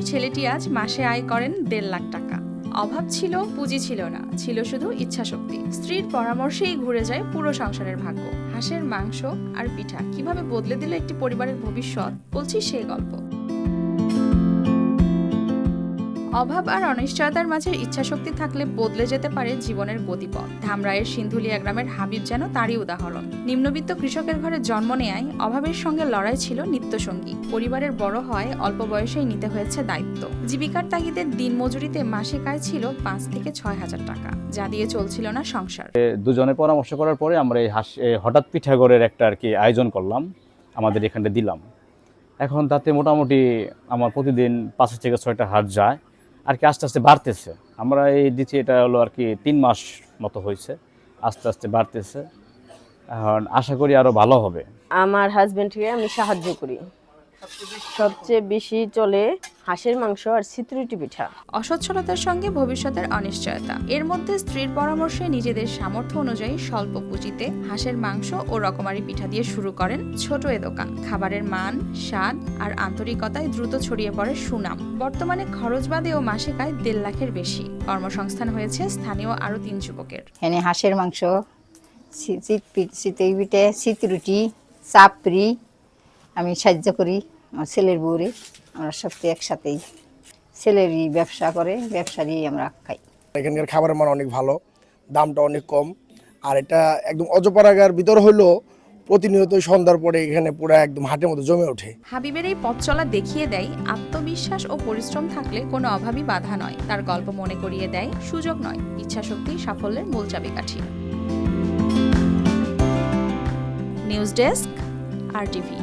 বছর ছেলেটি আজ মাসে আয় করেন দেড় লাখ টাকা। অভাব ছিল, পুঁজি ছিল না, ছিল শুধু ইচ্ছাশক্তি। স্ত্রীর পরামর্শেই ঘুরে যায় পুরো সংসারের ভাগ্য। হাঁসের মাংস আর পিঠা কীভাবে বদলে দিল একটি পরিবারের ভবিষ্যৎ, বলছি সেই গল্প। অভাব আর অনিশ্চয়তার মাঝে ইচ্ছাশক্তি থাকলে বদলে যেতে পারে জীবনের গতিপথ। ধামরায়ের সিন্ধুলিয়া গ্রামের হাবিব যেন তারই উদাহরণ। নিম্নবিত্ত কৃষকের ঘরে জন্ম নেয় অভাবের সঙ্গে লড়াই ছিল নিত্যসঙ্গী। পরিবারের বড় হয় অল্প বয়সেই নিতে হয়েছে দায়িত্ব। জীবিকার তাগিদের দিনমজুরিতে মাসিক আয় ছিল পাঁচ থেকে ছয় হাজার টাকা, যা দিয়ে চলছিল না সংসার। দুজনে পরামর্শ করার পরে আমরা এই হঠাৎ পিঠাগড়ের একটা আর কি আয়োজন করলাম, আমাদের এখানে দিলাম। এখন তাতে মোটামুটি আমার প্রতিদিন পাঁচ থেকে ছয়টা হাট যায়। আর কি আস্তে আস্তে বাড়তেছে। আমরা এই দিচ্ছি এটা হলো আর কি তিন মাস মতো হয়েছে, আস্তে আস্তে বাড়তেছে। এখন আশা করি আরও ভালো হবে। আমার হাজব্যান্ডকে আমি সাহায্য করি। সবচেয়ে বেশি চলে হাঁসের মাংস আর সিতুরিটি পিঠা। অসচ্ছলতার সঙ্গে ভবিষ্যতের অনিশ্চয়তা। এর মধ্যে স্ত্রীর পরামর্শে নিজেদের সামর্থ্য অনুযায়ী স্বল্প পুঁজিতে হাঁসের মাংস ও রকমারি পিঠা দিয়ে শুরু করেন ছোট এ দোকান। খাবারের মান স্বাদ আর আন্তরিকতায় দ্রুত ছড়িয়ে পড়ে সুনাম। বর্তমানে খরচ বাদেও মাসে আয় দেড় লাখের বেশি। কর্মসংস্থান হয়েছে স্থানীয় আরও তিন যুবকের। এখানে হাঁসের মাংস চিতই পিঠে রুটি চাপড়ি আমি সাহায্য করি। আমার ছেলের বউরে আমরা সত্যি একসাথেই ছেলেরই ব্যবসা করে ব্যবসারই আমরা খাই। এখানকার খাবারের মান অনেক ভালো দামটা অনেক কম আর এটা একদম অজপাড়াগার ভিতর হলেও প্রতিনিয়ত সন্ধ্যার পরে এখানে পুরো একদম হাটের মতো জমে ওঠে। হাবিবের এই পথ চলা দেখিয়ে দেয় আত্মবিশ্বাস ও পরিশ্রম থাকলে কোনো অভাবই বাধা নয়। তার গল্প মনে করিয়ে দেয় সুযোগ নয় ইচ্ছাশক্তি সাফল্যের মূল চাবিকাঠি। News desk R TV.